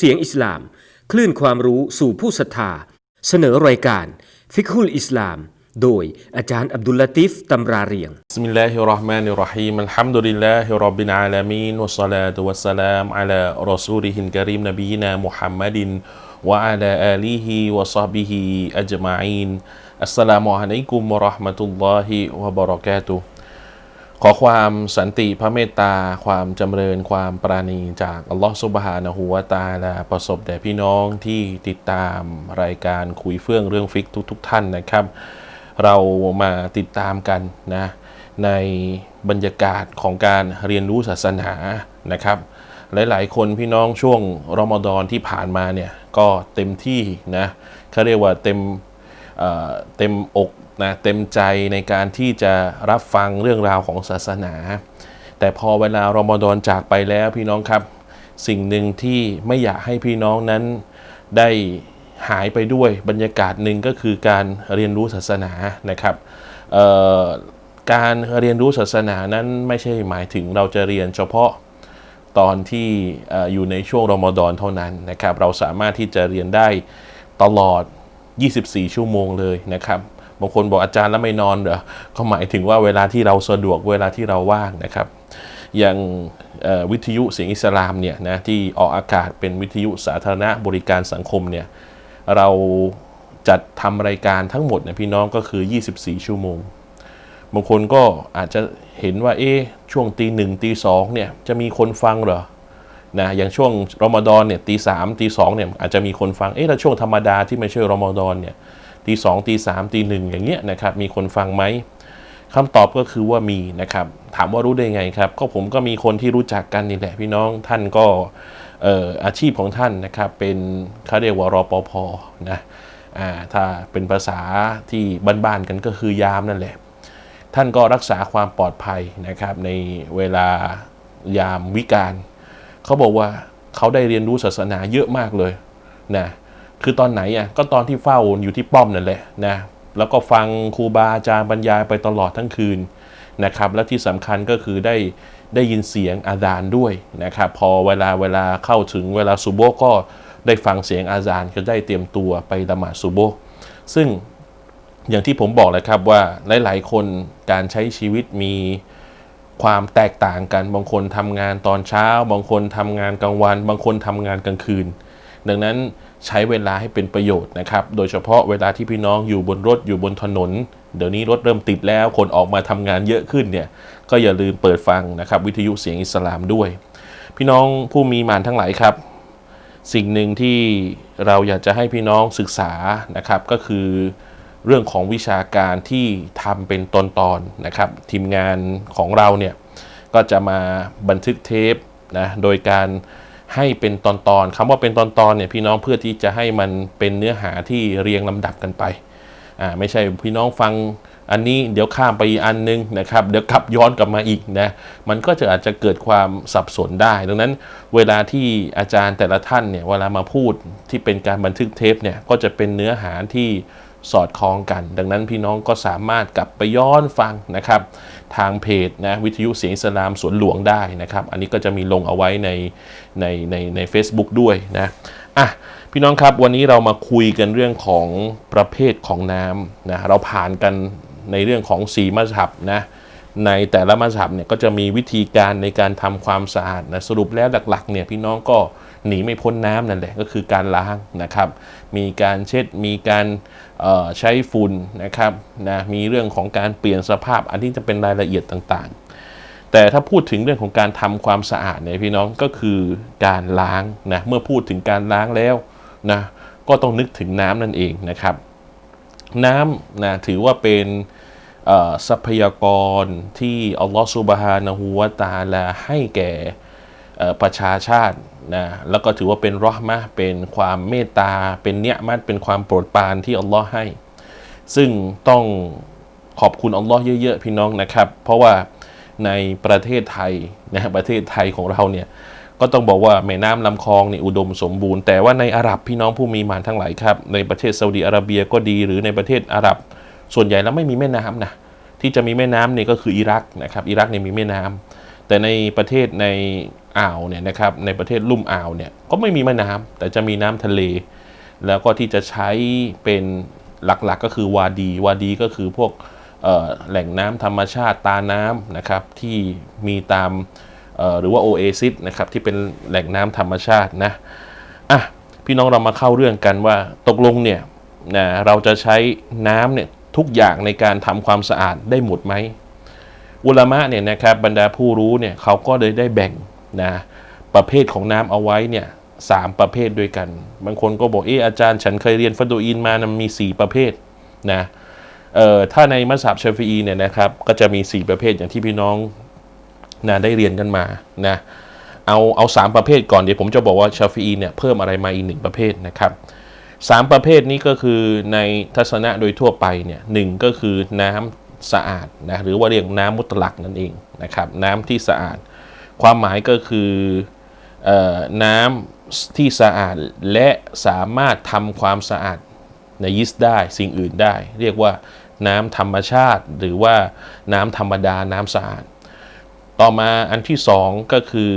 เสียงอิสลาม คลื่นความรู้สู่ผู้ศรัทธา เสนอรายการ ฟิกฮุลอิสลาม โดยอาจารย์อับดุลลาติฟตำราเรียงสมิลลาฮิราะห์มานิราะฮีมัลฮัมดุลิลลาฮิรับบิลอาลามีนวัสลาตุวัสสลามอัลารอซูลิฮินกะรีมนบีนามุฮัมมัดินวะอาลาอาลีฮิวะซอบิฮิอัจมาอีนอัสสลามุอะลัยกุมวะราะห์มะตุลลอฮิวะบะเราะกาตุฮ์ ขอความสันติพระเมตตา ความจำเริญความปราณีจากอัลลอฮฺสุบฮานะฮูวะตาลาประสบแด่พี่น้องที่ติดตามรายการคุยเฟื่องเรื่องฟิกทุกๆทท่านนะครับ เรามาติดตามกันนะในบรรยากาศของการเรียนรู้ศาสนานะครับ หลายๆ คนพี่น้องช่วงรอมฎอนที่ผ่านมาเนี่ยก็เต็มที่นะเขาเรียกว่าเต็ม เต็มอกนะเต็มใจในการที่จะรับฟังเรื่องราวของศาสนา แต่พอเวลารอมฎอนจากไปแล้วพี่น้องครับ สิ่งหนึ่งที่ไม่อยากให้พี่น้องนั้นได้หายไปด้วยบรรยากาศหนึ่งก็คือการเรียนรู้ศาสนานะครับการเรียนรู้ศาสนานั้นไม่ใช่หมายถึงเราจะเรียนเฉพาะตอนที่อออยู่ในช่วงรอมฎอนเท่านั้นนะครับ เราสามารถที่จะเรียนได้ตลอด 24 ชั่วโมงเลยนะครับบางคนบอกอาจารย์แล้วไม่นอนเหรอก็หมายถึงว่าเวลาที่เราสะดวกเวลาที่เราว่างนะครับอย่างวิทยุเสียงอิสลามเนี่ยนะที่ออกอากาศเป็นวิทยุสาธารณะบริการสังคมเนี่ยเราจัดทำรายการทั้งหมดเนี่ยพี่น้องก็คือ 24 ชั่วโมง บางคนก็อาจจะเห็นว่าเอ๊ะช่วงตีหนึ่งตีสองเนี่ยจะมีคนฟังเหรอ นะอย่างช่วงรอมฎอนเนี่ยตีสามตีสองเนี่ยอาจจะมีคนฟังเอ๊ะแล้วช่วงธรรมดาที่ไม่ใช่รอมฎอนเนี่ยตีสองตีสามตีหนึ่งอย่างเงี้ยนะครับมีคนฟังไหมคำตอบก็คือว่ามีนะครับถามว่ารู้ได้ไงครับ ก็ผมก็มีคนที่รู้จักกันนี่แหละพี่น้องท่านก็เอ่ออาชีพของท่านนะครับเป็นเขาเรียกว่ารอปภนะอ่าถ้าเป็นภาษาที่บ้านๆกันก็คือยามนั่นแหละท่านก็รักษาความปลอดภัยนะครับในเวลายามวิการ เขาบอกว่าเขาได้เรียนรู้ศาสนาเยอะมากเลยนะคือตอนไหนอะก็ตอนที่เฝ้าอยู่ที่ป้อมนั่นแหละนะแล้วก็ฟังครูบาอาจารย์บรรยายไปตลอดทั้งคืนนะครับ และที่สำคัญก็คือได้ได้ยินเสียงอาจารย์ด้วยนะครับ พอเวลาเวลาเข้าถึงเวลาซุโบก็ได้ฟังเสียงอาจารย์ก็ได้เตรียมตัวไปละหมาดซุโบซึ่งอย่างที่ผมบอกเลยครับว่าหลาย ๆ คนการใช้ชีวิตมี ความแตกต่างกัน บางคนทำงานตอนเช้า บางคนทำงานกลางวัน บางคนทำงานกลางคืน ดังนั้นใช้เวลาให้เป็นประโยชน์นะครับ โดยเฉพาะเวลาที่พี่น้องอยู่บนรถอยู่บนถนน เดี๋ยวนี้รถเริ่มติดแล้ว คนออกมาทำงานเยอะขึ้นเนี่ย ก็อย่าลืมเปิดฟังนะครับ วิทยุเสียงอิสลามด้วย พี่น้องผู้มีมานทั้งหลายครับ สิ่งหนึ่งที่เราอยากจะให้พี่น้องศึกษานะครับ ก็คือ เรื่องของวิชาการที่ทำเป็นตอนๆนนะครับ ทีมงานของเราเนี่ยก็จะมาบันทึกเทปนะโดยการให้เป็นตอนๆคำว่าเป็นตอนๆเนี่ยพี่น้องเพื่อที่จะให้มันเป็นเนื้อหาที่เรียงลำดับกันไปอ่าไม่ใช่พี่น้องฟังอันนี้เดี๋ยวข้ามไปอันนึงนะครับ เดี๋ยวกลับย้อนกลับมาอีกนะมันก็จะอาจจะเกิดความสับสนได้ ดังนั้นเวลาที่อาจารย์แต่ละท่านเนี่ยเวลามาพูดที่เป็นการบันทึกเทปเนี่ยก็จะเป็นเนื้อหาที่ สอดคล้องกัน ดังนั้นพี่น้องก็สามารถกลับไปย้อนฟังนะครับ ทางเพจนะวิทยุเสียงอิสลามสวนหลวงได้นะครับ อันนี้ก็จะมีลงเอาไว้ในในในใน a c e b o o k ด้วยนะอะพี่น้องครับวันนี้เรามาคุยกันเรื่องของประเภทของน้ำนะเราผ่านกันในเรื่องของสีมัสฮับนะในแต่ละมัสฮับเนี่ยก็จะมีวิธีการในการทำความสะอาดนะสรุปแล้วหลักๆเนี่ยพี่น้องก็ หนีไม่พ้นน้ำนั่นแหละก็คือการล้างนะครับ มีการเช็ดมีการใช้ฝุ่นนะครับนะมีเรื่องของการเปลี่ยนสภาพ อันที่จะเป็นรายละเอียดต่างๆ แต่ถ้าพูดถึงเรื่องของการทำความสะอาดเนี่ยพี่น้องก็คือการล้างนะเมื่อพูดถึงการล้างแล้วนะก็ต้องนึกถึงน้ำนั่นเองนะครับ น้ำนะถือว่าเป็นทรัพยากรที่อัลลอฮฺซุบฮานะฮูวะตาลาให้แก่ ประชาชาตินะแล้วก็ถือว่าเป็นรอห์มะเป็นความเมตตา เป็นเนียมัตเป็นความโปรดปรานที่อัลลอฮ์ให้ ซึ่งต้องขอบคุณอัลลอฮ์เยอะๆพี่น้องนะครับ เพราะว่าในประเทศไทยนะประเทศไทยของเราเนี่ยก็ต้องบอกว่าแม่น้ำลำคลองนี่อุดมสมบูรณ์ แต่ว่าในอาหรับพี่น้องผู้มีมานทั้งหลายครับ ในประเทศซาอุดีอาระเบียก็ดีหรือในประเทศอาหรับ ส่วนใหญ่แล้วไม่มีแม่น้ำนะที่จะมีแม่น้ำเนี่ยก็คืออิรักนะครับอิรักเนี่ยมีแม่น้ำ แต่ในประเทศในอ่าวเนี่ยนะครับในประเทศลุ่มอ่าวเนี่ยก็ไม่มีแม่น้ำแต่จะมีน้ำทะเล แล้วก็ที่จะใช้เป็นหลักๆก็คือวาดี วาดีก็คือพวกแหล่งน้ำธรรมชาติตาน้ำนะครับที่มีตามหรือว่าโอเอซิสนะครับที่เป็นแหล่งน้ำธรรมชาตินะอะพี่น้องเรามาเข้าเรื่องกันว่าตกลงเนี่ยนะเราจะใช้น้ำเนี่ยทุกอย่างในการทำความสะอาดได้หมดไหม อุลามะเนี่ยนะครับบรรดาผู้รู้เนี่ยเขาก็เลยได้แบ่งนะประเภทของน้ำเอาไว้เนี่ยสามประเภทด้วยกัน บางคนก็บอกเอออาจารย์ฉันเคยเรียนฟัดูอินมานะมี 4 ประเภทนะเอ่อถ้าในมัสยิดชาฟีอีเนี่ยนะครับก็จะมี 4 ประเภทอย่างที่พี่น้องนะได้เรียนกันมานะเอาเอาสามประเภทก่อนเดี๋ยวผมจะบอกว่าชาฟีอีเนี่ยเพิ่มอะไรมาอีกหนึ่งประเภทนะครับสามประเภทนี้ก็คือในทัศนะโดยทั่วไปเนี่ยหนึ่งก็คือน้ำ สะอาดนะหรือว่าเรียกน้ำมุตลักนั่นเองนะครับน้ำที่สะอาด ความหมายก็คือออน้ำที่สะอาดและสามารถทำความสะอาดในยิสได้สิ่งอื่นได้ เรียกว่าน้ำธรรมชาติ หรือว่าน้ำธรรมดาน้ำสะอาด ต่อมาอันที่สองก็คือ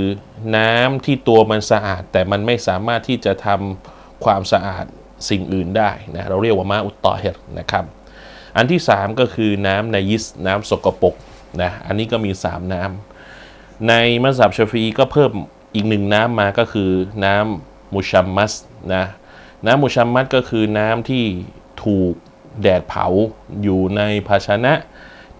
น้ำที่ตัวมันสะอาด แต่มันไม่สามารถที่จะทำความสะอาดสิ่งอื่นได้นะเราเรียกว่ามาอุตตอเฮรนะครับ อันที่สามก็คือน้ำในยิสน้ำสกปรกนะอันนี้ก็มีสามน้ำในมัสยิดชฟีก็เพิ่มอีกหนึ่งน้ำมาก็คือน้ำมุชัมมัสนะน้ำมุชัมมัสก็คือน้ำที่ถูกแดดเผาอยู่ในภาชนะ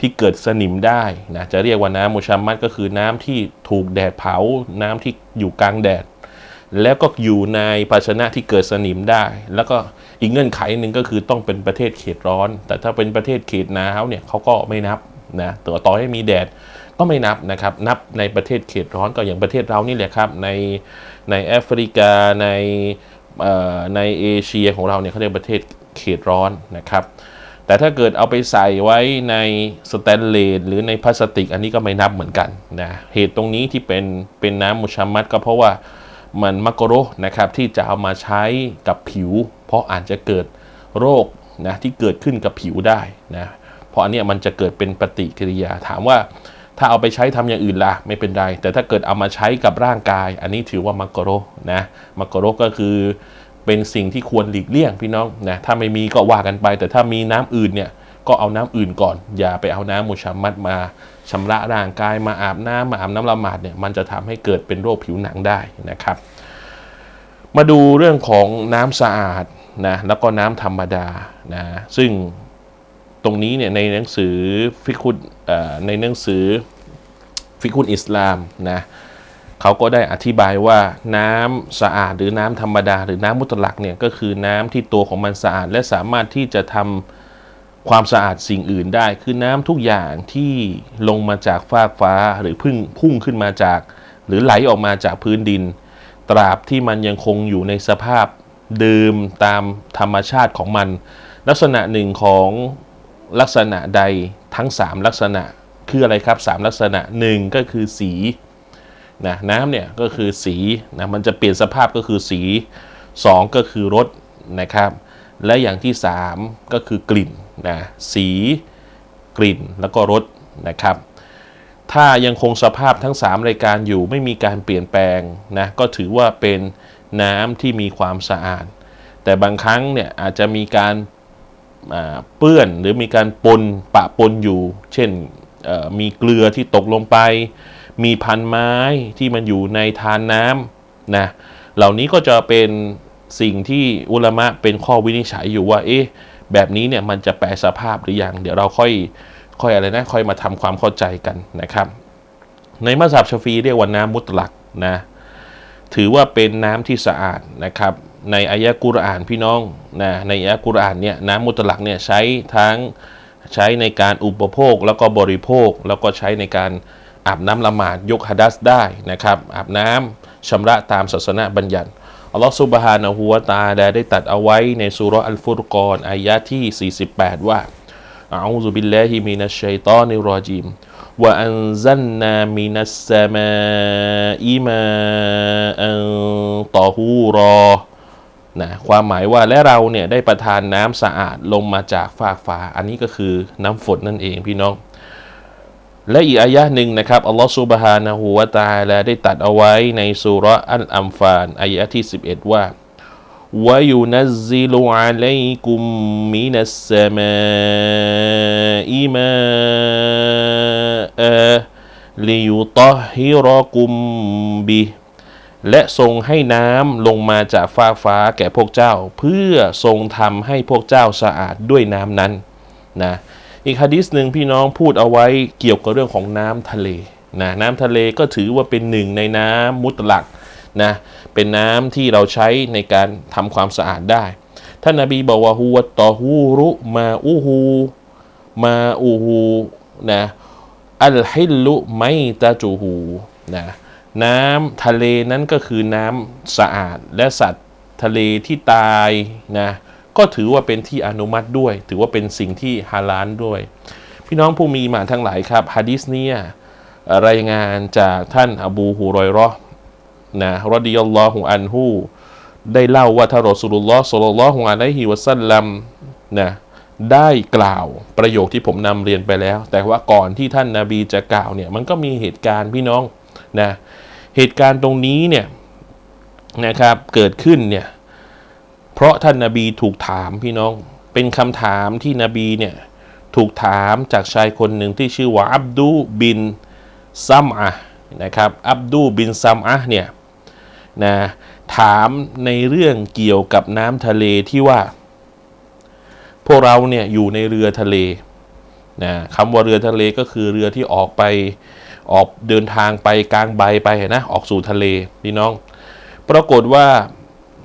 ที่เกิดสนิมได้นะจะเรียกว่าน้ำมุชัมมัสก็คือน้ำที่ถูกแดดเผา น้ำที่อยู่กลางแดด แล้วก็อยู่ในภาชนะที่เกิดสนิมได้ แล้วก็อีกเงื่อนไขหนึ่งก็คือต้องเป็นประเทศเขตร้อน แต่ถ้าเป็นประเทศเขตหนาวเนี่ยเขาก็ไม่นับนะต่ว่าต่อให้มีแดดก็ไม่นับนะครับ นับในประเทศเขตร้อนก็อย่างประเทศเรานี่แหละครับ ในในแอฟริกาในเออในเอเชียของเราเนี่ยเขาเรียกประเทศเขตร้อนนะครับ แต่ถ้าเกิดเอาไปใส่ไว้ในสแตนเลสหรือในพลาสติก อันนี้ก็ไม่นับเหมือนกันนะเหตุตรงนี้ที่เป็นเป็นน้ำมุชัมมัดก็เพราะว่า มันมักกโรนะครับที่จะเอามาใช้กับผิว เพราะอาจจะเกิดโรคนะที่เกิดขึ้นกับผิวได้นะเพราะอันนี้มันจะเกิดเป็นปฏิกิริยาถามว่าถ้าเอาไปใช้ทำอย่างอื่นล่ะไม่เป็นไร แต่ถ้าเกิดเอามาใช้กับร่างกาย อันนี้ถือว่ามักโรนะมักโรก็คือเป็นสิ่งที่ควรหลีกเลี่ยงพี่น้องนะถ้าไม่มีก็ว่ากันไป แต่ถ้ามีน้ำอื่นเนี่ย ก็เอาน้ำอื่นก่อน อย่าไปเอาน้ำมุชัมมัดมาชำระร่างกายมาอาบน้ำมาอาบน้ำละหมาดเนี่ยมันจะทำให้เกิดเป็นโรคผิวหนังได้นะครับ มาดูเรื่องของน้ำสะอาดนะแล้วก็น้ำธรรมดานะซึ่งตรงนี้เนี่ยในหนังสือฟิกุนในหนังสือฟิกุนอิสลามนะเขาก็ได้อธิบายว่าน้ำสะอาดหรือน้ำธรรมดา หรือน้ำมุตลักเนี่ยก็คือน้ำที่ตัวของมันสะอาด และสามารถที่จะทำ ความสะอาดสิ่งอื่นได้ คือน้ำทุกอย่างที่ลงมาจากฟากฟ้าหรือพึ่งพุ่งขึ้นมาจาก หรือไหลออกมาจากพื้นดิน ตราบที่มันยังคงอยู่ในสภาพเดิมตามธรรมชาติของมัน ลักษณะหนึ่งของลักษณะใดทั้ง 3 ลักษณะคืออะไรครับ 3 ลักษณะหนึ่งก็คือสีนะน้ำเนี่ยก็คือสีนะมันจะเปลี่ยนสภาพก็คือสี 2 ก็คือรสนะครับ และอย่างที่ 3 ก็คือกลิ่นนะสี กลิ่นแล้วก็รสนะครับ ถ้ายังคงสภาพทั้ง 3 รายการอยู่ไม่มีการเปลี่ยนแปลงนะก็ถือว่าเป็นน้ำที่มีความสะอาด แต่บางครั้งเนี่ยอาจจะมีการเปื้อนหรือมีการปนปะปนอยู่ เช่นมีเกลือที่ตกลงไป มีพันไม้ที่มันอยู่ในทานน้ำนะเหล่านี้ก็จะเป็น สิ่งที่อุลามะเป็นข้อวินิจฉัยอยู่ว่า เอ๊ะแบบนี้เนี่ยมันจะแปลสภาพหรือยัง เดี๋ยวเราค่อยค่อยอะไรนะค่อยมาทำความเข้าใจกันนะครับ ในมัสยิดชฟีเรียกว่าน้ำมุตลักนะถือว่าเป็นน้ำที่สะอาดนะครับ ในอายะกุรอานพี่น้องนะในอายะกุรอานเนี่ยน้ำมุตลักเนี่ยใช้ทั้งใช้ในการอุปโภคแล้วก็บริโภค แล้วก็ใช้ในการอาบน้ำละหมาดยกฮัดัสได้นะครับอาบน้ำชำระตามศาสนาบัญญัติ อัลลอฮฺซุบฮานะฮูวะตาลาได้ตัดเอาไว้ในสุเราะห์อัลฟุรกอนอายะที่ 48 ว่า أعوذ بالله من الشيطان الرجيم وأنزلنا من السماء ماء طهورا นะความหมายว่าและเราเนี่ยได้ประทานน้ำสะอาดลงมาจากฟากฟ้า อันนี้ก็คือน้ำฝนนั่นเองพี่น้อง และอีกอายะหนึ่งนะครับอัลลอฮ์ซุบฮานะฮูวตาลาได้ตัดเอาไว้ในสุรอัลอัมฟานอายะที่ 11 ว่าวายุนัซซิลุอะลัยกุมมินัสสมาอิมาอาลิยุตฮิรกุมบิและทรงให้น้ำลงมาจากฟ้าฟ้าแก่พวกเจ้า เพื่อทรงทำให้พวกเจ้าสะอาดด้วยน้ำนั้นนะ อีกฮะดิษหนึ่งพี่น้องพูดเอาไว้เกี่ยวกับเรื่องของน้ำทะเลนะน้ำทะเลก็ถือว่าเป็นหนึ่งในน้ำมุตลักนะเป็นน้ำที่เราใช้ในการทำความสะอาดได้ ท่านนบีบอกว่าฮูวตอฮูรุมาอูฮูมาอูฮูนะอัลฮิลุไมตาจูฮูนะน้ำทะเลนั้นก็คือน้ำสะอาดและสัตว์ทะเลที่ตายนะ ก็ถือว่าเป็นที่อนุมัติด้วย ถือว่าเป็นสิ่งที่ฮาลาลด้วย พี่น้องผู้มีมาทั้งหลายครับฮะดิษเนี่ยรายงานจากท่านอบูฮุรอยราะห์นะรดิยัลลอฮุอันฮูได้เล่าว่าท่านรอสูลุลลอฮ์ศ็อลลัลอฮุอะลัยฮิวะซัลลัมนะได้กล่าวประโยคที่ผมนำเรียนไปแล้ว แต่ว่าก่อนที่ท่านนาบีจะกล่าวเนี่ยมันก็มีเหตุการณ์พี่น้องนะเหตุการณ์ตรงนี้เนี่ยนะครับเกิดขึ้นเนี่ย เพราะท่านนาบีถูกถามพี่น้อง เป็นคำถามที่นบีเนี่ยถูกถามจากชายคนหนึ่งที่ชื่อว่าอับดุบินซัมอะนะครับอับดุบินซัมอะเนี่ยนะถามในเรื่องเกี่ยวกับน้ำทะเลที่ว่า พวกเราเนี่ยอยู่ในเรือทะเลนะคำว่าเรือทะเลก็คือเรือที่ออกไปออกเดินทางไปกลางใบไปนะออกสู่ทะเลพี่น้อง ปรากฏว่า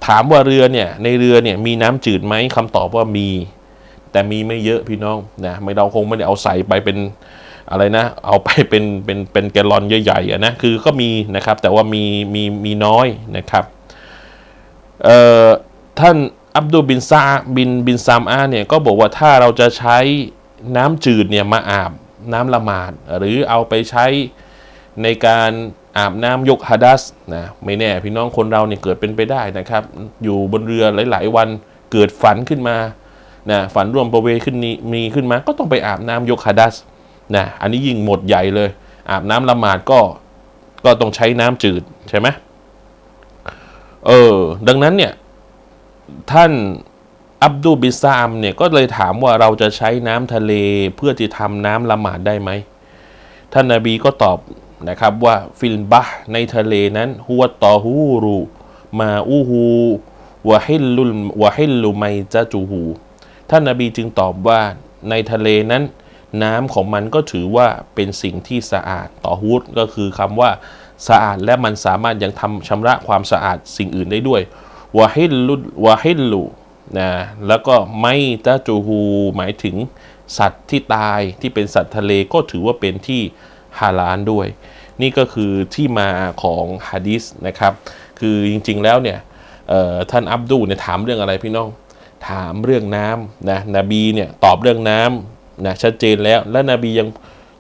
ถามว่าเรือเนี่ยในเรือเนี่ยมีน้ำจืดไหมคำตอบว่ามี แต่มีไม่เยอะพี่น้องนะไม่เราคงไม่ได้เอาใส่ไปเป็นอะไรนะ เอาไปเป็นเป็นเป็นแกลลอนใหญ่ๆนะคือก็มีนะครับ แต่ว่ามีมีมีน้อยนะครับเอ่อท่านอับดุลบินซาบินบินซามอาเนี่ยก็บอกว่าถ้าเราจะใช้น้ำจืดเนี่ยมาอาบน้ำละหมาด หรือเอาไปใช้ในการ อาบน้ำยกฮะดัสนะไม่แน่พี่น้องคนเราเนี่ยเกิดเป็นไปได้นะครับ อยู่บนเรือหลาย ๆ วันเกิดฝันขึ้นมานะฝันร่วมประเวขึ้นนี้มีขึ้นมา ก็ต้องไปอาบน้ำยกฮะดัสนะอันนี้ยิ่งหมดใหญ่เลย อาบน้ำละหมาดก็ก็ต้องใช้น้ำจืดใช่ไหมเออดังนั้นเนี่ยท่านอับดุลบิซามเนี่ยก็เลยถามว่าเราจะใช้น้ำทะเลเพื่อที่ทำน้ำละหมาดได้ไหมท่านนาบีก็ตอบ นะครับว่าฟิลบะในทะเลนั้นฮุวตอฮูรูมาอูฮูวะฮิลลุวะฮิลลุไมจะจูฮูท่านนาบีจึงตอบว่าในทะเลนั้น น้ำของมันก็ถือว่าเป็นสิ่งที่สะอาดต่อฮูดก็คือคำว่าสะอาดและมันสามารถยังทำชำระความสะอาดสิ่งอื่นได้ด้วยวะฮิลลุวะฮิลลุนะแล้วก็ไม่ตะจูฮูหมายถึงสัตว์ที่ตายที่เป็นสัตว์ทะเลก็ถือว่าเป็นที่ ฮาลาลด้วย นี่ก็คือที่มาของฮะดิษนะครับ คือจริงๆแล้วเนี่ยท่านอับดุลเนี่ยถามเรื่องอะไรพี่น้อง ถามเรื่องน้ำนะนบีเนี่ยตอบเรื่องน้ำนะชัดเจนแล้วและนบียัง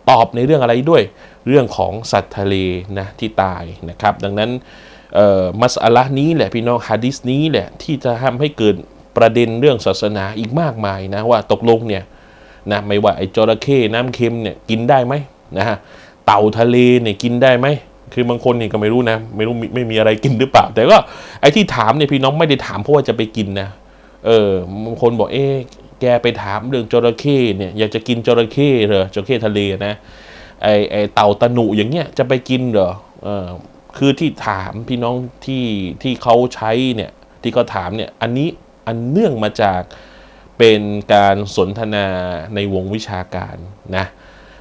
ตอบในเรื่องอะไรด้วย เรื่องของสัตว์ทะเลนะที่ตายนะครับ ดังนั้นมัสอะละห์นี้แหละพี่น้องฮะดิษนี้แหละที่จะทำให้เกิดประเด็นเรื่องศาสนาอีกมากมายนะว่าตกลงเนี่ยนะไม่ว่าไอ้จระเข้น้ำเค็มเนี่ยกินได้ไหมนะฮะ เต่าทะเลเนี่ยกินได้ไหมคือบางคนเนี่ยก็ไม่รู้นะ ไม่รู้มีไม่มีอะไรกินหรือเปล่า แต่ก็ไอ้ที่ถามเนี่ยพี่น้องไม่ได้ถามเพราะว่าจะไปกินนะเออบางคนบอกเอ๊ะแกไปถามเรื่องจระเข้เนี่ยอยากจะกินจระเข้เหรอจระเข้ทะเลนะไอไอเต่าตะหนุอย่างเงี้ยจะไปกินเหรอเออคือที่ถามพี่น้องที่ที่เขาใช้เนี่ยที่เขาถามเนี่ยอันนี้อันเนื่องมาจากเป็นการสนทนาในวงวิชาการนะ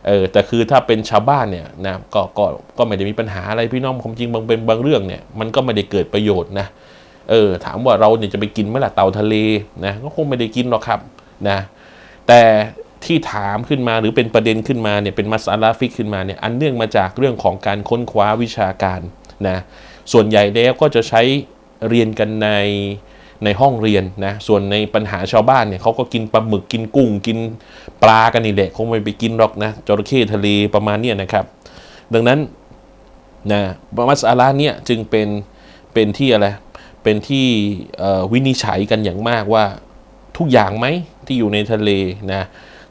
เออแต่คือถ้าเป็นชาวบ้านเนี่ยนะก็ก็ก็ไม่ได้มีปัญหาอะไรพี่น้องความจริงบางเป็นบางเรื่องเนี่ยมันก็ไม่ได้เกิดประโยชน์นะเออถามว่าเราเนี่ยจะไปกินไหมล่ะเต่าทะเลนะก็คงไม่ได้กินหรอกครับนะแต่ที่ถามขึ้นมาหรือเป็นประเด็นขึ้นมาเนี่ยเป็นมัสอาลาฟิกขึ้นมาเนี่ยอันเนื่องมาจากเรื่องของการค้นคว้าวิชาการนะส่วนใหญ่แล้วก็จะใช้เรียนกันใน ในห้องเรียนนะส่วนในปัญหาชาวบ้านเนี่ยเขาก็กินปลาหมึกกินกุ้ง กินปลากันนี่แหละคงไม่ไปกินหรอกนะจระเข้ทะเลประมาณเนี้ยนะครับ ดังนั้นนะมัสอาลาเนี่ยจึงเป็นเป็นที่อะไรเป็นที่วินิจฉัยกันอย่างมากว่าทุกอย่างไหมที่อยู่ในทะเลนะ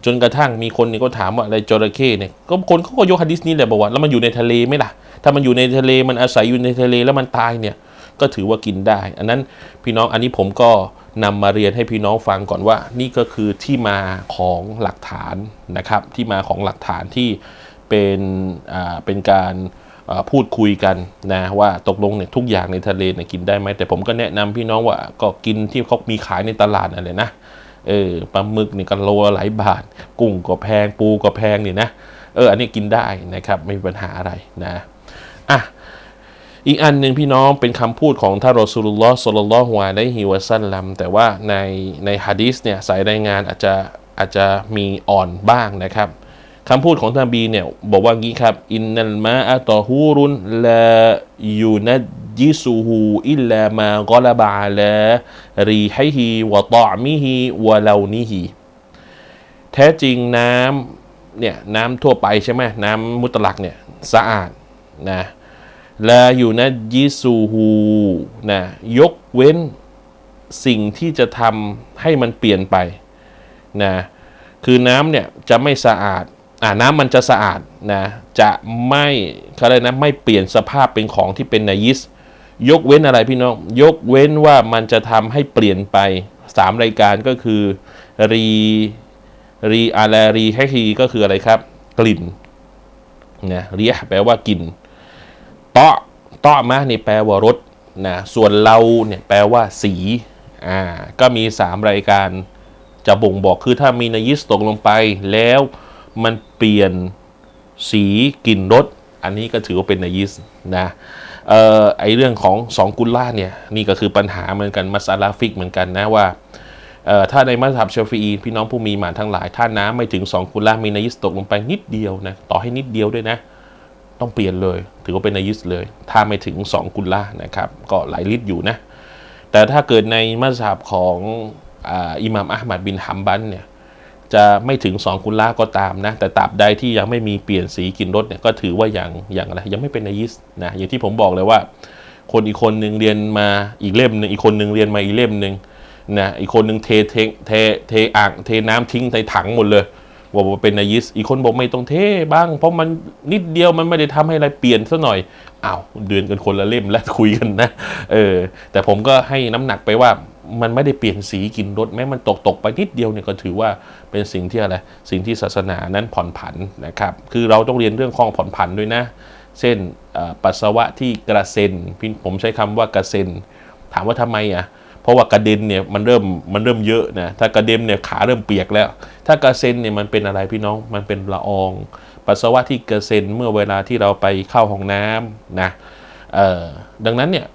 จนกระทั่งมีคนนี่ก็ถามว่าอะไรจระเข้เนี่ยก็คนเขาก็ยกฮะดิษนี้แหละบอกว่าแล้วมันอยู่ในทะเลไหมล่ะ ถ้ามันอยู่ในทะเลมันอาศัยอยู่ในทะเลแล้วมันตายเนี่ย ก็ถือว่ากินได้ อันนั้นพี่น้องอันนี้ผมก็นำมาเรียนให้พี่น้องฟังก่อนว่า นี่ก็คือที่มาของหลักฐานนะครับ ที่มาของหลักฐานที่เป็นอ่าเป็นการอ่าพูดคุยกันนะว่าตกลงเนี่ยทุกอย่างในทะเลเนี่ยกินได้ไหมแต่ผมก็แนะนำพี่น้องว่าก็กินที่เขามีขายในตลาดนั่นแหละนะเออปลาหมึกนี่ก็โลหลายบาท กุ้งก็แพงปูก็แพงนี่นะเอออันนี้กินได้นะครับไม่มีปัญหาอะไรนะอะ อีกอันหนึ่งพี่น้องเป็นคำพูดของท่านรอสูลุลลอฮ์สุลลัลลอฮุอะลัยฮิวซัลลัมแต่ว่าในในฮะดีษเนี่ยสายรายงานอาจจะอาจจะมีอ่อนบ้างนะครับคำพูดของท่านบีเนี่ยบอกว่างี้ครับอินนัลมาอะตอฮูรุนลายูนัดยิซูฮูอิลลามากลบะลารีฮิฮิวะตอมิฮิวะลาวนิฮิแท้จริงน้ำเนี่ยน้ำทั่วไปใช่ไหมน้ำมุตลักเนี่ยสะอาดนะ ลาอยู่นะยิซูฮูนะยกเว้นสิ่งที่จะทำให้มันเปลี่ยนไปนะคือน้ำเนี่ยจะไม่สะอาดอ่าน้ำมันจะสะอาดนะจะไม่เขาเลยกนะไม่เปลี่ยนสภาพเป็นของที่เป็นนายิสยกเว้นอะไรพี่น้องยกเว้นว่ามันจะทำให้เปลี่ยนไปสามรายการก็คือรีรีอาลารีให้ฮีก็คืออะไรครับ กลิ่นนะเรียแปลว่ากลิ่น ตาะเตาะมานี่แปลว่ารสนะส่วนเราเนี่ยแปลว่าสีอ่าก็มีสามรายการจะบ่งบอกคือถ้ามีนายิสตกลงไปแล้วมันเปลี่ยนสีกลิ่นรสอันนี้ก็ถือว่าเป็นนายิสนะเอ่อไอเรื่องของสองกุลล่าเนี่ยนี่ก็คือปัญหาเหมือนกันมัสอาลาฟิกเหมือนกันนะว่าเอ่อถ้าในมัสฮับชาฟีพี่น้องผู้มีหมานทั้งหลาย ถ้าน้ำไม่ถึง2กุลามีนายิสตกลงไปนิดเดียวนะต่อให้นิดเดียวด้วยนะ ต้องเปลี่ยนเลย ถือว่าเป็นนายิสเลย ถ้าไม่ถึง 2 กุลานะครับ ก็หลายลิตรอยู่นะ แต่ถ้าเกิดในมัสฮับของอ,อิหม่ามอัลมัดบินฮัมบันเนี่ยจะไม่ถึง 2 กุลาก็ตามนะ แต่ตราบใดที่ยังไม่มีเปลี่ยนสีกินรสเนี่ยก็ถือว่าอย่างอย่างอะไรยังไม่เป็นนายิสนะอย่างที่ผมบอกเลยว่า คนอีกคนหนึ่งเรียนมาอีกเล่มหนึ่งอีกคนหนึ่งเรียนมาอีกเล่มหนึ่งนะอีกคนหนึ่งเทเทเทเทอ่างเทน้ำทิ้งในถังหมดเลย ว่าเป็นนายิส อีกคนบอกไม่ต้องเท่บ้าง เพราะมันนิดเดียวมันไม่ได้ทำให้อะไรเปลี่ยนซะหน่อยอ้าวเดือนกันคนละเล่มและคุยกันนะ เออ แต่ผมก็ให้น้ำหนักไปว่ามันไม่ได้เปลี่ยนสีกินรสแม้มันตกตกไปนิดเดียวเนี่ยก็ถือว่าเป็นสิ่งที่อะไรสิ่งที่ศาสนานั้นผ่อนผันนะครับ คือเราต้องเรียนเรื่องของผ่อนผันด้วยนะ เช่นปัสสาวะที่กระเซ็นผมใช้คำว่ากระเซ็นถามว่าทำไมอะ เพราะว่ากระเด็นเนี่ยมันเริ่มมันเริ่มเยอะนะถ้ากระเด็นเนี่ยขาเริ่มเปียกแล้ว ถ้ากระเซ็นเนี่ยมันเป็นอะไรพี่น้องมันเป็นละออง ปัสสาวะที่กระเซ็นเมื่อเวลาที่เราไปเข้าห้องน้ำนะดังนั้นเนี่ย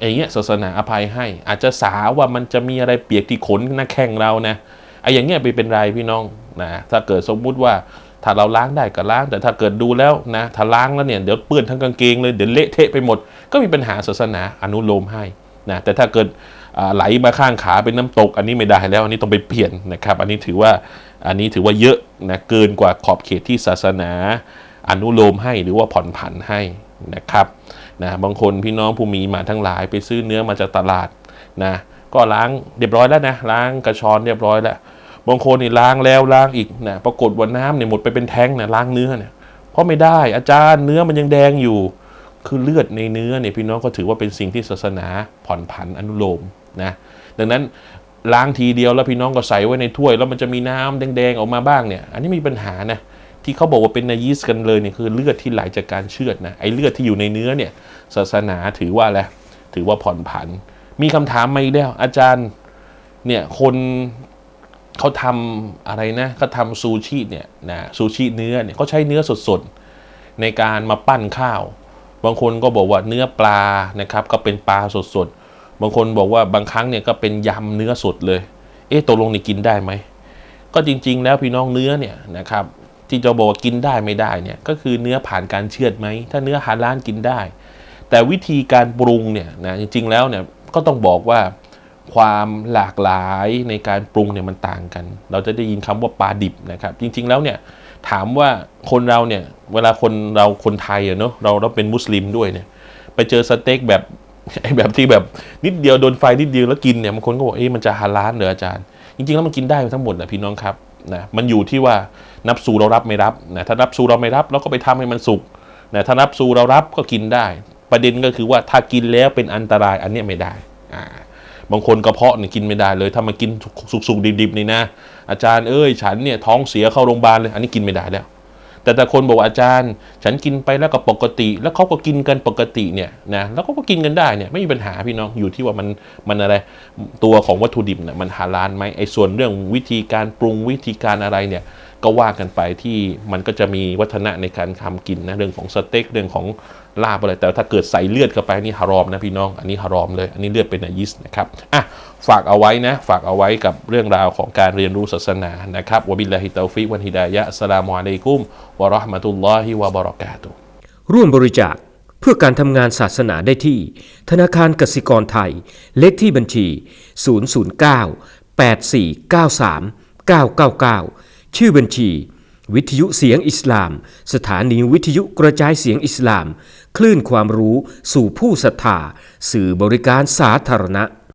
อย่างเงี้ยศาสนาอภัยให้ อาจจะสาว่ามันจะมีอะไรเปียกที่ขนหน้าแข้งเรานะไอ้อย่างเงี้ยไปเป็นไรพี่น้องนะถ้าเกิดสมมุติว่าถ้าเราล้างได้ก็ล้าง แต่ถ้าเกิดดูแล้วนะถ้าล้างแล้วเนี่ยเดี๋ยวเปื้อนทั้งกางเกงเลยเดี๋ยวเละเทะไปหมด ก็มีปัญหาศาสนาอนุโลมให้ นะแต่ถ้าเกิดไหลมาข้างขาเป็นน้ำตก อันนี้ไม่ได้แล้วอันนี้ต้องไปเปลี่ยนนะครับ อันนี้ถือว่าอันนี้ถือว่าเยอะนะเกินกว่าขอบเขตที่ศาสนา อนุโลมให้หรือว่าผ่อนผันให้นะครับนะบางคนพี่น้องผู้มีมาทั้งหลายไปซื้อเนื้อมาจากตลาดนะก็ล้างเรียบร้อยแล้วนะล้างกระชอนเรียบร้อยแล้วบางคนนี่ล้างแล้วล้างอีกนะปรากฏว่าน้ำเนี่ยหมดไปเป็นแท้งนะล้างเนื้อเนี่ยเพราะไม่ได้อาจารย์เนื้อมันยังแดงอยู่ คือเลือดในเนื้อเนี่ยพี่น้องก็ถือว่าเป็นสิ่งที่ศาสนาผ่อนผันอนุโลมนะดังนั้นล้างทีเดียวแล้วพี่น้องก็ใส่ไว้ในถ้วย แล้วมันจะมีน้ำแดงๆออกมาบ้างเนี่ย อันนี้มีปัญหานะที่เขาบอกว่าเป็นนายิสกันเลยเนี่ยคือเลือดที่ไหลจากการเชือดนะไอ้เลือดที่อยู่ในเนื้อเนี่ยศาสนาถือว่าอะไรถือว่าผ่อนผัน มีคำถามมาอีกแล้วอาจารย์เนี่ยคนเขาทำอะไรนะเขาทำซูชิเนี่ยนะซูชิเนื้อเนี่ยเขาใช้เนื้อสดๆในการมาปั้นข้าว บางคนก็บอกว่าเนื้อปลานะครับก็เป็นปลาสดๆ บางคนบอกว่าบางครั้งเนี่ยก็เป็นยำเนื้อสดเลย เอ๊ะตกลงนี่กินได้ไหม ก็จริงๆ แล้วพี่น้องเนื้อเนี่ยนะครับที่จะบอกว่ากินได้ไม่ได้เนี่ยก็คือเนื้อผ่านการเชือดไหม ถ้าเนื้อฮาลาลกินได้ แต่วิธีการปรุงเนี่ยนะจริงๆแล้วเนี่ยก็ต้องบอกว่าความหลากหลายในการปรุงเนี่ยมันต่างกัน เราจะได้ยินคำว่าปลาดิบนะครับ จริงๆแล้วเนี่ย ถามว่าคนเราเนี่ยเวลาคนเราคนไทยอะเนาะเราเราเป็นมุสลิมด้วยเนี่ย ไปเจอสเต็กแบบไอ้แบบที่แบบนิดเดียวโดนไฟนิดเดียวแล้วกินเนี่ยบางคนก็บอกเอ๊ะมันจะฮาลาลเหรออาจารย์ จริงๆแล้วมันกินได้ทั้งหมดแหละพี่น้องครับนะมันอยู่ที่ว่านับซูเรารับไม่รับนะถ้านับซูเราไม่รับเราก็ไปทำให้มันสุกนะถ้านับซูเรารับก็กินได้ ประเด็นก็คือว่าถ้ากินแล้วเป็นอันตรายอันนี้ไม่ได้อ่า บางคนกระเพาะเนี่ยกินไม่ได้เลย ถ้ามากินสุกๆดิบๆนี่นะ อาจารย์เอ้ยฉันเนี่ยท้องเสียเข้าโรงพยาบาลเลย อันนี้กินไม่ได้แล้ว แต่แต่คนบอกอาจารย์ ฉันกินไปแล้วก็ปกติ แล้วเขาก็กินกันปกติเนี่ยนะแล้วเขาก็กินกันได้เนี่ยไม่มีปัญหาพี่น้องอยู่ที่ว่ามันมันอะไรตัวของวัตถุดิบเนี่ยมันฮาลาลไหมไอ้ส่วนเรื่องวิธีการปรุงวิธีการอะไรเนี่ย ก็ว่ากันไปที่มันก็จะมีวัฒนะในการทำกินนะเรื่องของสเต็กเรื่องของลาบอะไรแต่ถ้าเกิดใส่เลือดเข้าไปนี่ฮารอมนะพี่น้อง อันนี้ฮารอมเลย อันนี้เลือดเป็นนายิสนะครับอะฝากเอาไว้นะ ฝากเอาไว้กับเรื่องราวของการเรียนรู้ศาสนานะครับวะบิลลาฮิตาฟิวันฮิดายะสลามุอะลัยกุมวะราะห์มะตุลลอฮิวะบะเราะกาตุร่วมบริจาคเพื่อการทำงานศาสนาได้ที่ ธนาคารกสิกรไทย เลขที่บัญชี 009 8493 999 ชื่อบัญชี วิทยุเสียงอิสลาม สถานีวิทยุกระจายเสียงอิสลาม คลื่นความรู้สู่ผู้ศรัทธา สื่อบริการสาธารณะ